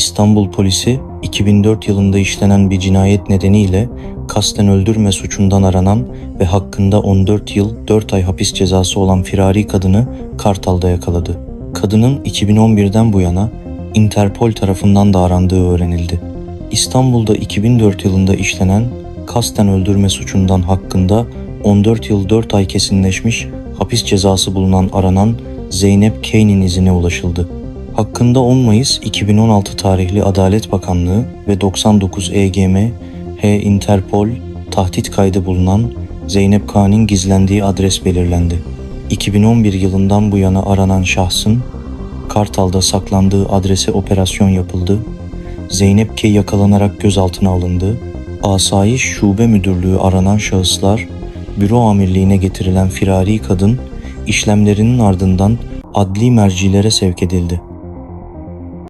İstanbul polisi 2004 yılında işlenen bir cinayet nedeniyle kasten öldürme suçundan aranan ve hakkında 14 yıl 4 ay hapis cezası olan firari kadını Kartal'da yakaladı. Kadının 2011'den bu yana Interpol tarafından da arandığı öğrenildi. İstanbul'da 2004 yılında işlenen kasten öldürme suçundan hakkında 14 yıl 4 ay kesinleşmiş hapis cezası bulunan aranan Zeynep Kane'in izine ulaşıldı. Hakkında 10 Mayıs 2016 tarihli Adalet Bakanlığı ve 99 EGM H Interpol tahdit kaydı bulunan Zeynep K'nin gizlendiği adres belirlendi. 2011 yılından bu yana aranan şahsın Kartal'da saklandığı adrese operasyon yapıldı. Zeynep K yakalanarak gözaltına alındı. Asayiş Şube Müdürlüğü aranan şahıslar büro amirliğine getirilen firari kadın işlemlerinin ardından adli mercilere sevk edildi.